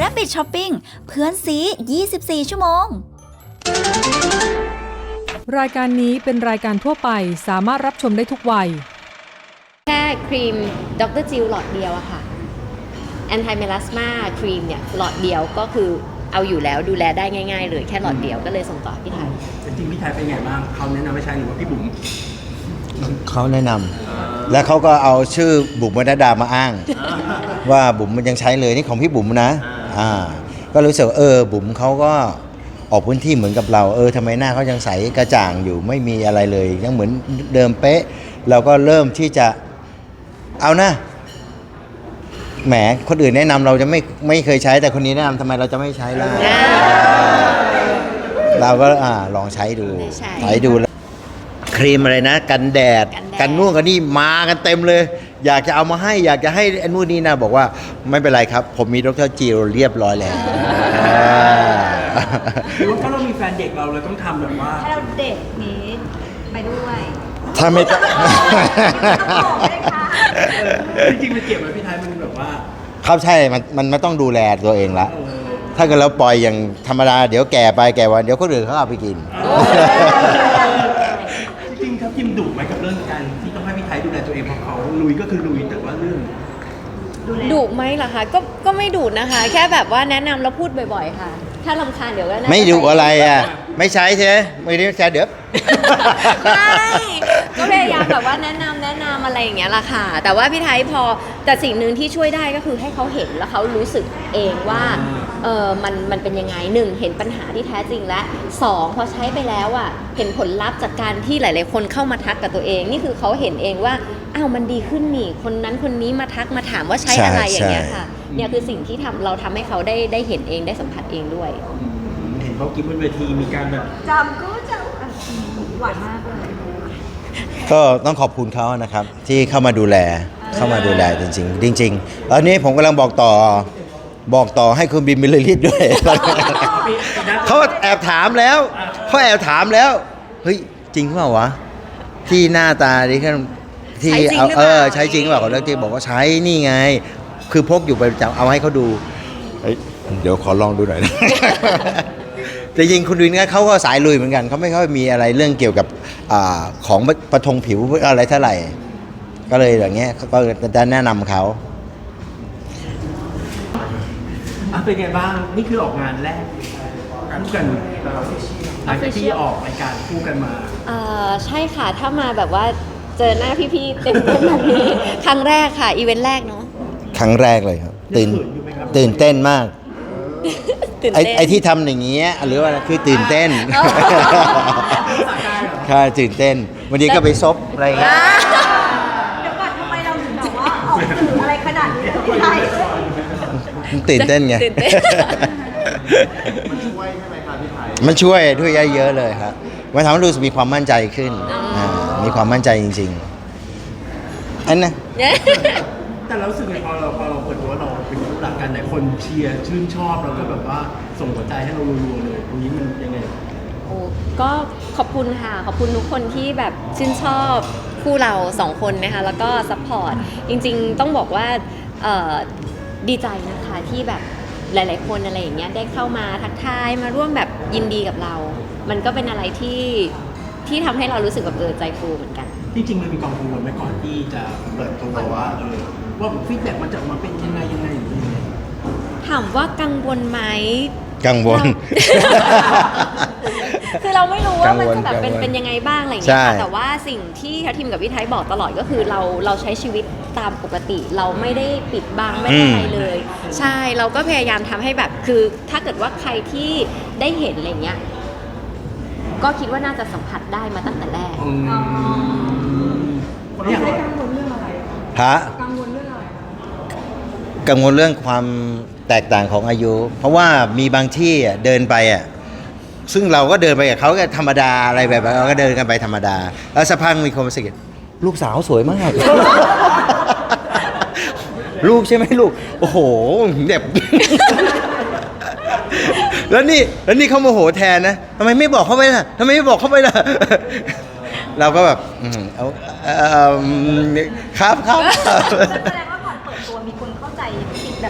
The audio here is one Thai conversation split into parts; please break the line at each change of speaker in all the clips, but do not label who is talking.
Rabbit Shopping เพื่อนซี 24 ชั่วโมง
รายการนี้เป็นรายการทั่วไปสามารถรับชมได้ทุกวัย
แค่ครีมดรจิลหลอดเดียวอะค่ะแอนตี้เมลาสมาครีมเนี่ยหลอดเดียวก็คือเอาอยู่แล้วดูแลได้ง่ายๆเลยแค่หลอดเดียวก็เลยส่งต่อพี่ไทย
จริงๆพี่ไทยเป็นไงบ้างเขาแนะนำไม่ใช่หรือว่าพี่บุ๋ม
เขาแนะนำ แล้วเขาก็เอาชื่อบุ๋มวรรณดามาอ้าง ว่าบุ๋มมันยังใช้เลยนี่ของพี่บุ๋มนะอ่าก็รู้สึกว่าเออบุ๋มเขาก็ออกพื้นที่เหมือนกับเรา เออทำไมหน้าเขายังใสกระจ่างอยู่ไม่มีอะไรเลยยังเหมือนเดิมเป๊ะ เราก็เริ่มที่จะเอานะแหมคนอื่นแนะนำเราจะไม่ไม่เคยใช้แต่คนนี้แนะนำทำไมเราจะไม่ใช้ล่ะเราก็อ่าลองใช้ดู
ได้ใช้
ใช้ดูแล้ว ครีมอะไรนะกันแดด
กันแดด
กันนู่นกันนี่มากันเต็มเลย อยากจะเอามาให้อยากจะให้อันนู่นนี่นะบอกว่าไม่เป็นไรครับ ผมมีดรจิลเรียบร้อยแล้วอ่า
หรือว่าถ้าเรามีแฟนเด็กเราเลยต้องทำแบบว่า
ให้เราเด็กนี้ไปด้วย
ถ้าไม่ต้อง
จริงๆมันเก็บไว้พี่ไทยมันแบบว่า
ครับใช่ มันมันไม่ต้องดูแลตัวเองละ
เออ
ถ้าเกิดเราปล่อยอย่างธรรมดา เดี๋ยวแก่ไปแก่วัน เดี๋ยวคนอื่นเขาเอาไปกิน
จริงๆครับจิมดุไหมกับเรื่องการที่ต้องให้พี่ไทยดูแลตัวเองเพราะเขาลุยก็คือลุยแต่ว่าเรื่อง
ดุไหมล่ะคะก็ก็ไม่ดุนะคะ แค่แบบว่าแนะนำแล้วพูดบ่อย ๆ ค่ะ ถ้าลำคาญเดี๋ยวก็น่าจ
ไม่ดู
ใส่
อะไรอะ ไม่ใช้ใช่ไหมไม่ได้ใช้เดี๋ยว
ไม่ก็พยายามแบบว่าแนะนำแนะนำอะไรอย่างเงี้ยล่ะค่ะ แต่ว่าพี่ไทยพอแต่สิ่งหนึ่งที่ช่วยได้ก็คือให้เขาเห็นแล้วเขารู้สึกเองว่า เออมันมันเป็นยังไงหนึ่งเห็นปัญหาที่แท้จริงและสองพอใช้ไปแล้วอะเห็นผลลัพธ์จากการที่หลาย ๆ คนเข้ามาทักกับตัวเอง นี่คือเขาเห็นเองว่าอ้าวมันดีขึ้นนี่ คนนั้นคนนี้มาทักมาถามว่าใช้
ใช่
อะไรอย่างเงี้ย
ใช่
ค่ะเนี่ยคือสิ่งที่ทำเราทำให้เขาได้ได้เห็นเองได้สัมผัสเองด้วย
เห็นเขากินบนเวทีมีการแบบ
จำก็จำอะหวานมากเลย
ก็ต้องขอบคุณเขานะครับที่เข้ามาดูแลเข้ามาดูแลจริง ๆ จริงๆตอนนี้ผมกำลังบอกต่อ บอกต่อให้คุณบินมิลลิลิตด้วย เขาแอบถามแล้วเขาแอบถามแล้ว เฮ้ย จริงเปล่าวะ ที่หน้าตาดิแค่ที่
ใช้จริง
เอา
หรือ
เอ
เปล่า
อ ใช้จริงเปล่าเขาเลิกจริงบอกว่าใช้นี่ไง คือพกอยู่ประจำเอาให้เขาดูเฮ้ยเดี๋ยวขอลองดูหน่อยนะ แต่จริงคุณวินก็เขาก็สายลุยเหมือนกันเขาไม่ค่อยมีอะไรเรื่องเกี่ยวกับอาของประทงผิวอะไรเท่าไหร่ ก็เลยอย่างเงี้ยเขาก็จะแนะนำเขา
อะ เป็นไงบ้าง นี่คือออกงานแรกคู่กันหลังจากที่ออกรายการคู่กันมา
เอ่อใช่ค่ะถ้ามาแบบว่าเจอหน้าพี่ๆเต็มๆแบบนี้ ครั้งแรกค่ะ อีเวนต์แรกเนาะ
ครั้งแรกเลยครับ ตื่น
ยังเขินอยู่ไหมครับ
ตื่นเต้นมาก
ตื่น
ไอ้
เต้น
ไอ้ที่ทำอย่างเงี้ยหรือว่าคือตื่นเต้น
อ๋อ
ใช่ตื่นเต้น วันนี้ก็ไปซบอะไรอย่างเงี้ย
เดี๋ยวก่อนทำไมเราถึงแบบว่าออกสื่ออะไรขนาดนี้กับพี่ไทย
ตื่นเต้นไง
ตื่นเต้น
มันช่วยด้วยเยอะๆเลยครับมันทำให้รู้สึกมีความมั่นใจขึ้นามีความมั่นใจจริงๆอันนะ
แต่เรารู้สึกไงพอเราพอเราเปิดตัวว่าเราเป็นคู่รักกันไหนคนเชียร์ชื่นชอบแล้วก็แบบว่าส่งหัวใจให้เรารัวๆเลยตรงนี้มันยังไง
โอ้ก็ขอบคุณค่ะ ขอบคุณทุกคนที่แบบชื่นชอบคู่เราสองคนนะคะ แล้วก็ซัพพอร์ต จริงๆ ต้องบอกว่าเอ่อ ดีใจนะคะที่แบบหลาย ๆ คนอะไรอย่างเงี้ยได้เข้ามาทักทายมาร่วมแบบยินดีกับเรา มันก็เป็นอะไรที่ที่ทำให้เรารู้สึกแบบเออใจฟูเหมือนกัน
จริงๆมันมีความกังวลไหมก่อนที่จะเปิดตัวว่าเออว่าฟีดแบ็กมันจะออกมาเป็นยังไงยังไงหรือยังไง
ถามว่ากังวลไหม
กังวล
คือเราไม่รู้ว่ามัน
กังวล
จะแบบเป็น
กังวล
เป็นยังไงบ้างอะไรอย่าง
ใช่
เงี้ยค่ะแต่ว่าสิ่งที่ทัพทีมกับพี่ไทยบอกตลอดก็คือเราเราใช้ชีวิตตามปกติ เราไม่ได้ปิดบังไม่ได้อะไรเลย ใช่เราก็พยายามทำให้แบบคือ ถ้าเกิดว่าใครที่ได้เห็นอะไรเงี้ยก็คิดว่าน่าจะสัมผัสได้มาตั้งแต่แรก
อืมเนี่ย
ฮะกังวลเรื่องความแตกต่างของอายุ เพราะว่ามีบางที่อะเดินไปอะ ซึ่งเราก็เดินไปกับเขาก็ธรรมดาอะไรแบบนั้นเราก็เดินกันไปธรรมดา แล้วสักพักมีคนมาสะกิดลูกสาวสวยมาก ลูกใช่ไหมลูก โอ้โหแบบแล้วนี่แล้วนี่เขาโมโหแทนนะทำไมไม่บอกเขาไปล่ะทำไมไม่บอกเขาไปล่ะ เราก็แบบอืมเอาเอ่อครับครับ
แสดงว่า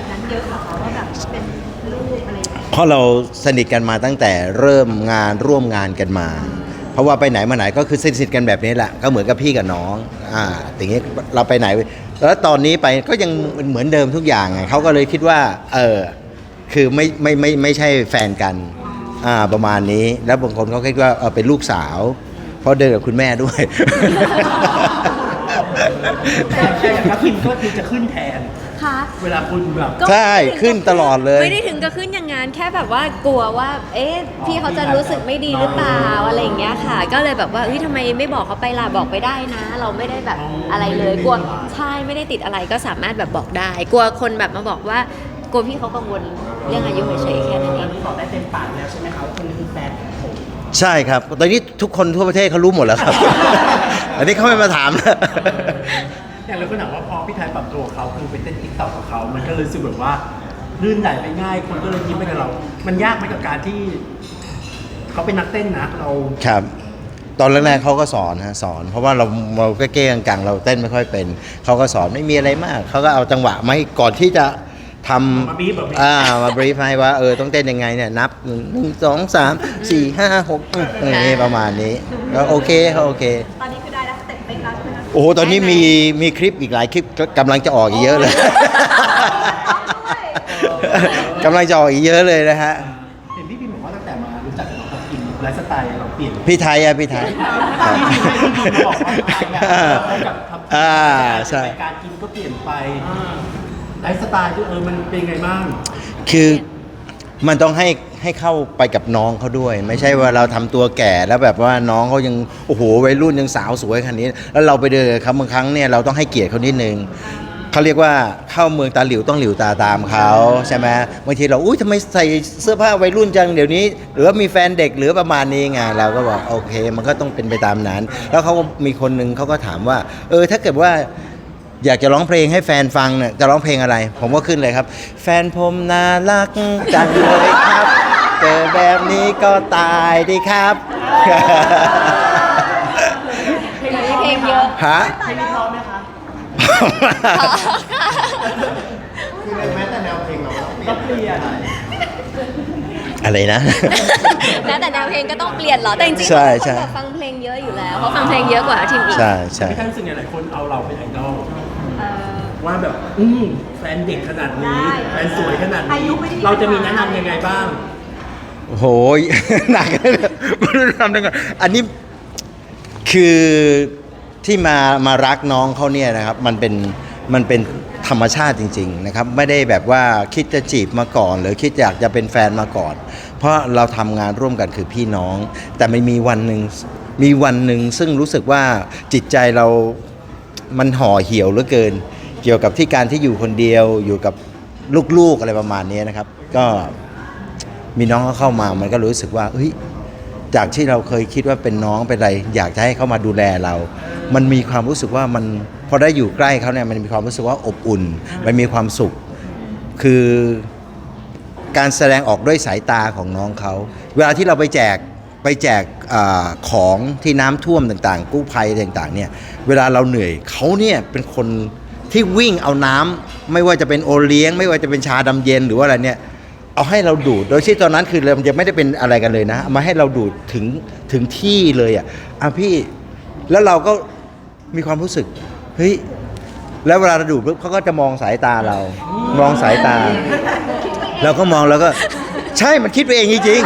แบบนั้นเยอะเหรอคะว่าแบบเป็นลูกอะไรอย่างเงี้ย
เพราะเราสนิทกันมาตั้งแต่เริ่มงานร่วมงานกันมา เพราะว่าไปไหนมาไหนก็คือสนิทกันแบบนี้แหละ ก็เหมือนกับพี่กับน้องอ่าอย่างนี้เราไปไหน แล้วตอนนี้ไปก็ยังเหมือนเดิมทุกอย่างไงเขาก็เลยคิดว่า เออคือไม่ไม่ไม่ไม่ใช่แฟนกันอ่าประมาณนี้ แล้วบางคนเขาคิดว่าเออเป็นลูกสาว เพราะเดินกับคุณแม่ด้วย
แต่แต่อย่างทัพทิมก็คือจะขึ้นแทน
ค่ะ
เวลาคุณแบบ
ก็
ใช่ขึ้นตลอดเลย
ไม่ได้ถึงกับขึ้นอย่างงานแค่แบบว่ากลัวว่า เอ๊ะพี่เขาจะรู้สึกไม่ดีหรือเปล่าอะไรอย่างเงี้ยค่ะ ก็เลยแบบว่าเฮ้ยทำไมไม่บอกเขาไปล่ะบอกไปได้นะ เราไม่ได้แบบอะไรเลย กลัวใช่ไม่ได้ติดอะไรก็สามารถแบบบอกได้ กลัวคนแบบมาบอกว่ากลัวพี่เขากังวลเรื่องอายุเฉยๆแค่นั้นเอง
บอกได้เต็มปากแล้วใช่ไหมครับคนนี้คือแฟนของผม
ใช่ครับ ตอนนี้ทุกคนทั่วประเทศเขารู้หมดแล้วครับ อันนี้เขาไม่มาถามแล้ว
อย่างเราก็หนักว่าพอพี่ไทยปรับตัวเขาคือไปเต้นติ๊กต็อกกับเขา มันก็เลยรู้สึกแบบว่าลื่นไหลไปง่ายคนก็เลยยิ้มไปกับเรา มันยากไหมกับการที่ เขาเป็นนักเต้นนะเรา
ครับ ตอนแรกๆเขาก็สอนฮะสอน เพราะว่าเราเราก็เก้งกังๆเราเต้นไม่ค่อยเป็นเขาก็สอนไม่มีอะไรมากเขาก็เอาจังหวะมาให้ก่อนที่จะท
มาบีบแบบำ
อ่ามาบรีฟให้ว่าเออต้องเต้นยังไงเนี่ยนับหนึ่งหนึ่งสองสามสี่ห้าหกอืมอย่างนี้ประมาณนี้ก็โอเคเขาโอเค โอ้โห ตอนนี้มีมีคลิปอีกหลายคลิปกำลังจะออกอีกเยอะเลย กำลังจะออกอีกเยอะเลยนะฮะ
เห็นพี่พิมบอกว่าตั้งแต่มารู้จักกับน้องทัพทิมไลฟ์สไตล์เราเปลี่ยน
พี่ไทยอะพี่ไทย
พี่พิมให้พี่พิมบอกว่าไทยอะกับทัพทิม
อ่าใช่
การกินก็เปลี่ยนไปไลฟ์สไตล์ที่เออมันเป็นไงบ้าง
คือ มันต้องให้ให้เข้าไปกับน้องเขาด้วย ไม่ใช่ว่าเราทำตัวแก่แล้วแบบว่าน้องเขายังโอ้โหวัยรุ่นยังสาวสวยขนาดนี้ แล้วเราไปเดินกับเขาบางครั้งเนี่ยเราต้องให้เกียรติเขานิดนึงเขาเรียกว่าเข้าเมืองตาหลิวต้องหลิวตาตามเขาใช่ไหมบางทีเราอุ้ยทำไมใส่เสื้อผ้าวัยรุ่นจังเดี๋ยวนี้ หรือว่ามีแฟนเด็กหรือประมาณนี้ไงเราก็บอกโอเค มันก็ต้องเป็นไปตามนั้น แล้วเขาก็มีคนหนึ่งเขาก็ถามว่า เออถ้าเกิดว่า อยากจะร้องเพลงให้แฟนฟังเนี่ยจะร้องเพลงอะไร ผมก็ขึ้นเลยครับ แฟนผมน่ารักจังเลยครับเจอแบบนี้ก็ตายดีครับ
เพลงเยอะ
ฮะ
เพลงนี้พร้อมไหมคะคือแม้แต่แนวเพลงเราก็เปลี่ยน
อะไรนะ
นะแต่แนวเพลงก็ต้องเปลี่ยนเหรอ แต่จริงๆ
ใช่
เขา
ใช่
แบบฟังเพลงเยอะอยู่แล้วเขาฟังเพลงเยอะกว่าทีมอีก
ใช่ใช่
พี่ท่านรู้สึกไงหลายคนเอาเราเป็นไอดอล
เอ่อ
ว่าแบบ อืมแฟนเด็กขนาดนี้
ได้
แฟนสวยขนาด
อา
นี้
ยุไม่ได้
เราจะมีแนะนำยังไงบ้าง
โอ้โห หนักเลยไม่รู้จะทำยังไงอันนี้คือที่มามารักน้องเขาเนี่ยนะครับ มันเป็นมันเป็นธรรมชาติจริง ๆ นะครับ ไม่ได้แบบว่าคิดจะจีบมาก่อน หรือคิดอยากจะเป็นแฟนมาก่อน เพราะเราทำงานร่วมกันคือพี่น้อง แต่มันมีวันหนึ่งมีวันหนึ่งซึ่งรู้สึกว่าจิตใจเรา มันห่อเหี่ยวเหลือเกิน เกี่ยวกับที่การที่อยู่คนเดียวอยู่กับลูกๆอะไรประมาณนี้นะครับ ก็มีน้องเขาเข้ามามันก็รู้สึกว่าเฮ้ยจากที่เราเคยคิดว่าเป็นน้องเป็นอะไร อยากจะให้เขามาดูแลเรา มันมีความรู้สึกว่ามันพอได้อยู่ใกล้เขาเนี่ยมันมีความรู้สึกว่าอบอุ่น มันมีความสุข คือการแสดงออกด้วยสายตาของน้องเขา เวลาที่เราไปแจกไปแจกอของที่น้ำท่วมต่างๆ กู้ภัยต่างๆเนี่ยเวลาเราเหนื่อยเขาเนี่ยเป็นคน ที่วิ่งเอาน้ำไม่ว่าจะเป็นโอเลี้ยง ไม่ว่าจะเป็นชาดำเย็นหรือว่าอะไรเนี่ยเอาให้เราดูด โดยที่ตอนนั้นคือเรายังไม่ได้เป็นอะไรกันเลยนะมาให้เราดูดถึงถึงที่เลยอะอะพี่แล้วเราก็มีความรู้สึกเฮ้ยแล้วเวลาเราดูดปุ๊บเขาก็จะมองสายตาเรา มองสายตา เราก็มองแล้วก็ ใช่มันคิดไปเองจริง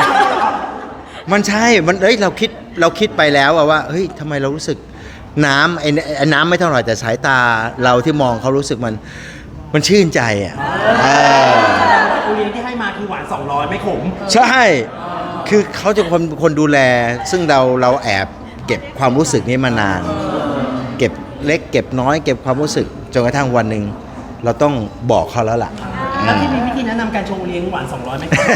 ๆมันใช่มันเอ้ยเราคิดเราคิดไปแล้วว่าเฮ้ยทำไมเรารู้สึก น้ำไอ้ไอ้น้ำไม่เท่าไหร่แต่สายตาเราที่มองเขารู้สึกมันมันชื่นใจอะเออ
โอเลี้ยงที่ให้มาคือหวาน 200 ไม่ขม
ใช่ คือเขาจะคนคนดูแล ซึ่งเราเราแอบเก็บความรู้สึกนี้มานาน เก็บเล็กเก็บน้อยเก็บความรู้สึกจนกระทั่งวันหนึ่งเราต้องบอกเขาแล้วล่ะ
แล้วที่มีวิธีแนะนำการชงโอเลี้ยงหวาน 200 ไหมครับ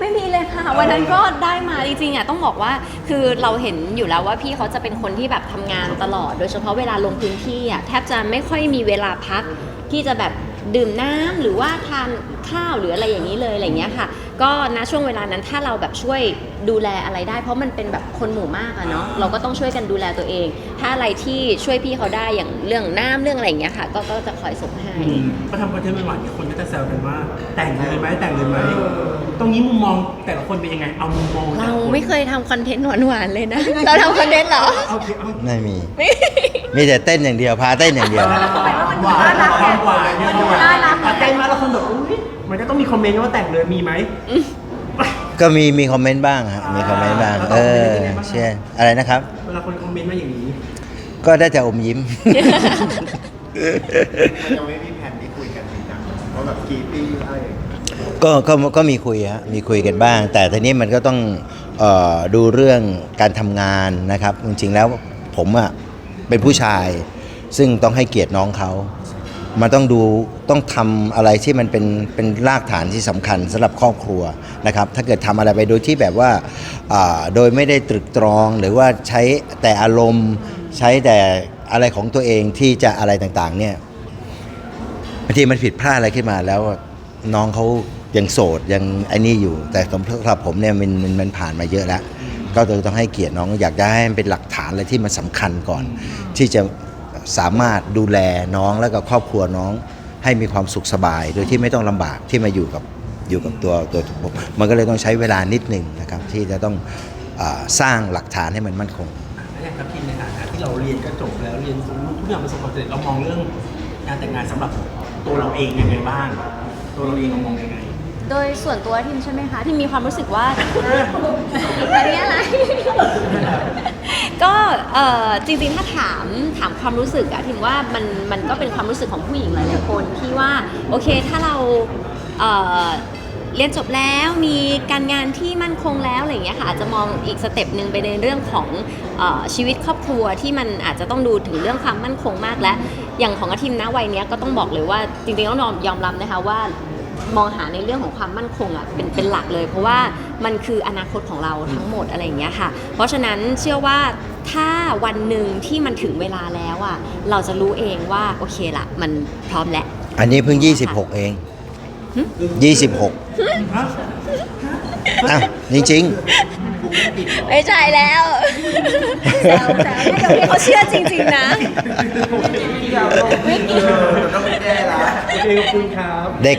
ไม่มีเลยค่ะ วันนั้นก็ได้มาจริงๆอะต้องบอกว่าคือเราเห็นอยู่แล้วว่าพี่เขาจะเป็นคนที่แบบทำงานตลอด โดยเฉพาะเวลาลงพื้นที่อะแทบจะไม่ค่อยมีเวลาพักที่จะแบบดื่มน้ำหรือว่าทานข้าวหรืออะไรอย่างนี้เลยอะไรอย่างเงี้ยค่ะ ก็ณช่วงเวลานั้นถ้าเราแบบช่วยดูแลอะไรได้ เพราะมันเป็นแบบคนหมู่มากอะเนาะเราก็ต้องช่วยกันดูแลตัวเอง ถ้าอะไรที่ช่วยพี่เขาได้อย่างเรื่องน้ำเรื่องอะไรอย่างเงี้ยค่ะ ก็ก็จะคอยส่งให้
ก็ทำคอนเทนต์ใหม่ๆเนี่ยคนก็จะแซวกันว่า แต่งเลยไหมแต่งเลยไหมตรงนี้มุมมองแต่ละคนเป็นยังไงเอามุมมองแต่
เรา
ละคน
ไม่เคยทำคอนเทนต์หวานๆเลยนะ เราทำคอนเทนต์เหรอ
เอาโอเคเอา
ไม่มี มีแต่เต้นอย่างเดียว พาเต้นอย่างเดียว
หวานความหวานเนี่ยความหวานแต่เต้นมาแล้วคนแบบอุ้ย มันก็ต้องมีคอมเมนต์ว่าแต่งเลยมีไหม
ก็มีมีคอมเมนต์บ้างครับมีคอมเมนต์บ้าง เออเชื่ออะไรนะครับ
เวลาคนคอมเมนต์มาอย่างนี้
ก็ได้แต่อมยิ้ม
ยังไม่มีแผนที่คุยกันจริงจังว่าแบบกี่ปีอะไรอย่างเงี้ย
ก็ก็ก็มีคุยฮะมีคุยกันบ้าง แต่ทีนี้มันก็ต้องเออดูเรื่องการทำงานนะครับ จริงๆแล้วผมอะเป็นผู้ชาย ซึ่งต้องให้เกียรติน้องเขา มันต้องดูต้องทำอะไรที่มันเป็นเป็นรากฐานที่สำคัญสำหรับครอบครัวนะครับ ถ้าเกิดทำอะไรไปโดยที่แบบว่าโดยไม่ได้ตรึกตรองหรือว่าใช้แต่อารมณ์ใช้แต่อะไรของตัวเองที่จะอะไรต่างๆเนี่ยบางทีมันผิดพลาดอะไรขึ้นมาแล้วน้องเขายังโสดยังไอ้นี่อยู่ แต่สำหรับผมเนี่ยมันมันมันผ่านมาเยอะแล้วก็เลยต้องให้เกียรติน้องอยากจะให้มันเป็นหลักฐานอะไรที่มันสำคัญก่อน ที่จะ สามารถดูแลน้องแล้วก็ครอบครัวน้องให้มีความสุขสบาย โดยที่ไม่ต้องลำบากที่มาอยู่กับอยู่กับตัวตัวผมมันก็เลยต้องใช้เวลานิดหนึ่งนะครับที่จะต้องอาสร้างหลักฐานให้มันมั่นคง
แล้วอย่างทัพทิมในฐานะที่เราเรียนก็จบแล้วเรียนทุกอย่างประสบความสำเร็จเรามองเรื่องการแต่งงานสำหรับตัวเราเองยังไงบ้าง ตัวเราเองเรามองยังไง
โดยส่วนตัวทิมใช่ไหมคะที่มีความรู้สึกว่า อันนี้อะไร ก็เอ่อจริงๆถ้าถามถามความรู้สึกอะทิมว่ามันมันก็เป็นความรู้สึกของผู้หญิงหลายๆคนที่ว่าโอเคถ้าเราเอ่อเรียนจบแล้วมีการงานที่มั่นคงแล้วอะไรอย่างเงี้ยค่ะอาจจะมองอีกสเต็ปหนึ่งไปในเรื่องของเออชีวิตครอบครัวที่มันอาจจะต้องดูถึงเรื่องความมั่นคงมากและอย่างของอาทิมนะวัยเนี้ยก็ต้องบอกเลยว่าจริงๆต้องยอมรับนะคะว่า มองหาในเรื่องของความมั่นคงอะเป็นเป็นหลักเลย เพราะว่ามันคืออนาคตของเราทั้งหมดอะไรอย่างเงี้ยค่ะ เพราะฉะนั้นเชื่อว่าถ้าวันหนึ่งที่มันถึงเวลาแล้วอะเราจะรู้เองว่าโอเคละมันพร้อมแล้ว
อันนี้เพิ่ง 26 เอง 26อ้าวจริงๆ
ไม่ใช่แล้วแซวแซวให้เดี๋ยวนี้เขาเชื่อจริง ๆ นะ
ต้องไม่แก้ละ
โอเคขอบคุณครับ
เด็ก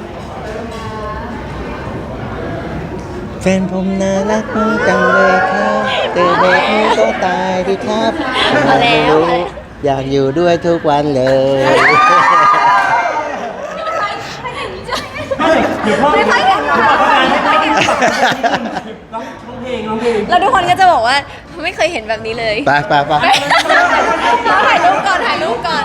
ฟนผมน่ารักจังเลยครับแต่เด็กนี่ก็ตายดีครับ
เอาแล้ว
อยากอยู่ด้วยทุกวันเลย
ไม่เดี๋ยวพ่อ
ไม่ค่อยเห็นหรอก
ไม่ค่อยเห็นร้องร้องเพลงร้องเพลง
แล้วทุกคนก็จะบอกว่าไม่เคยเห็นแบบนี้เลย
ไปไปไป
ถ่ายรูปก่อนถ่ายรูปก่อน